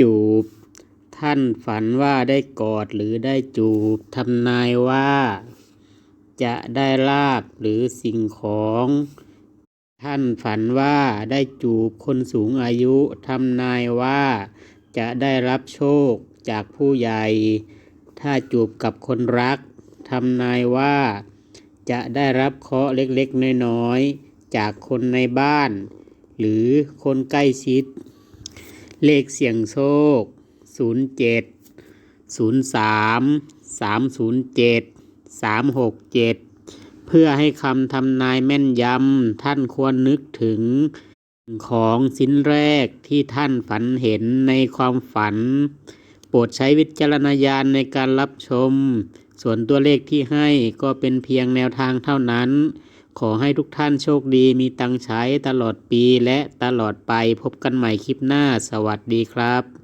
จูบ ท่านฝันว่าได้กอดหรือได้จูบทำนายว่า จะได้ลาบหรือสิ่งของ ท่านฝันว่าได้จูบคนสูงอายุทำนายว่า จะได้รับโชคจากผู้ใหญ่ ถ้าจูบกับคนรักทำนายว่า จะได้รับเคราะห์เล็กๆน้อยๆจากคนในบ้าน หรือคนใกล้ชิด เลขเสี่ยงโชค 07 03 307 367 เพื่อให้คำทำนายแม่นยำท่านควรนึกถึงของชิ้นแรกที่ท่านฝันเห็นในความฝัน โปรดใช้วิจารณญาณในการรับชม ส่วนตัวเลขที่ให้ก็เป็นเพียงแนวทางเท่านั้น ขอให้ทุกท่านโชคดีมีตังใช้ตลอดปีและตลอดไปพบกันใหม่คลิปหน้า สวัสดีครับ